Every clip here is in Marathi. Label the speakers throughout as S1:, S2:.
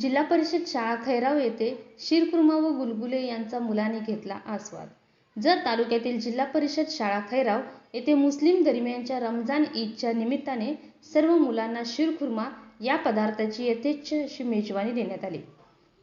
S1: जिल्हा परिषद शाळा खैराव येथे शिरकुर्मा व गुलगुले यांचा मुलाने घेतला आस्वाद. जत तालुक्यातील जिल्हा परिषद शाळा खैराव येथे मुस्लिम दरम्यानच्या रमजान ईदच्या निमित्ताने सर्व मुलांना शिरखुर्मा या पदार्थाची यथेच्छ अशी मेजवानी देण्यात आली.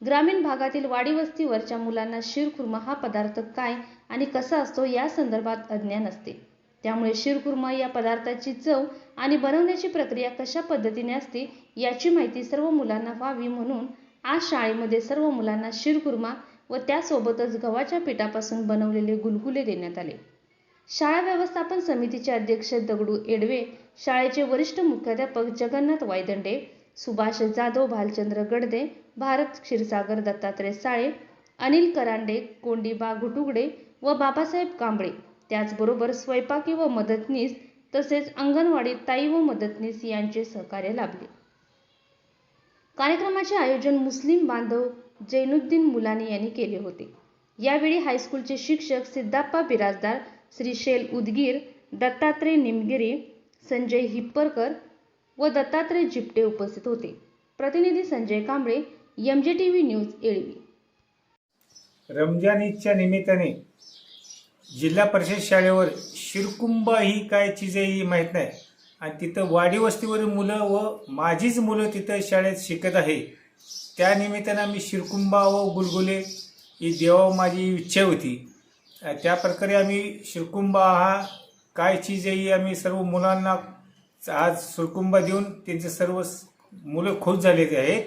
S1: ग्रामीण भागातील वाडी वस्तीवरच्या मुलांना शिरखुर्मा हा पदार्थ काय आणि कसा असतो या संदर्भात अज्ञान असते. त्यामुळे शिरकुर्मा या पदार्थाची चव आणि बनवण्याची प्रक्रिया कशा पद्धतीने असते याची माहिती सर्व मुलांना व्हावी म्हणून आज शाळेमध्ये सर्व मुलांना शिरकुर्मा व त्यासोबतच गव्हाच्या पिठापासून बनवलेले गुलगुले देण्यात आले. शाळा व्यवस्थापन समितीचे अध्यक्ष दगडू एडवे शाळेचे वरिष्ठ मुख्याध्यापक जगन्नाथ वायदंडे सुभाष जाधव भालचंद्र गडदे भारत क्षीरसागर दत्तात्रय साळे अनिल करांडे कोंडीबा घुटुगडे व बाबासाहेब कांबळे त्याचबरोबर स्वयंपाकी व मदतनीस तसेच अंगणवाडी ताई व मदतनीस यांचे सहकार्य लाभले. कार्यक्रमाचे आयोजन मुस्लिम बांधव जैनुद्दीन मुलानी यांनी केले होते. यावेळी हायस्कूलचे शिक्षक सिद्धाप्पा बिराजदार श्रीशैल उदगीर दत्तात्रय निमगिरी संजय हिप्परकर व दत्तात्रय जिपटे उपस्थित होते. प्रतिनिधी Sanjay Kamble M J T V news एळवी.
S2: Ramzan ईदच्या निमित्ताने जिल्हा परिषद शाळेवर शिरकुंब ही काय चीज आहे ही माहीत नाही. आणि तिथं वाडी वस्तीवरील मुलं व माझीच मुलं तिथं शाळेत शिकत आहे. त्या निमित्तानं आम्ही शिरकुंबा व गुलगुले ही देवा माझी इच्छा होती. त्या प्रकारे आम्ही शिरकुंबा हा काय चीज आहे ही आम्ही सर्व मुलांना आज शिरकुंबा देऊन त्यांचे सर्व मुलं खुश झालेले आहेत.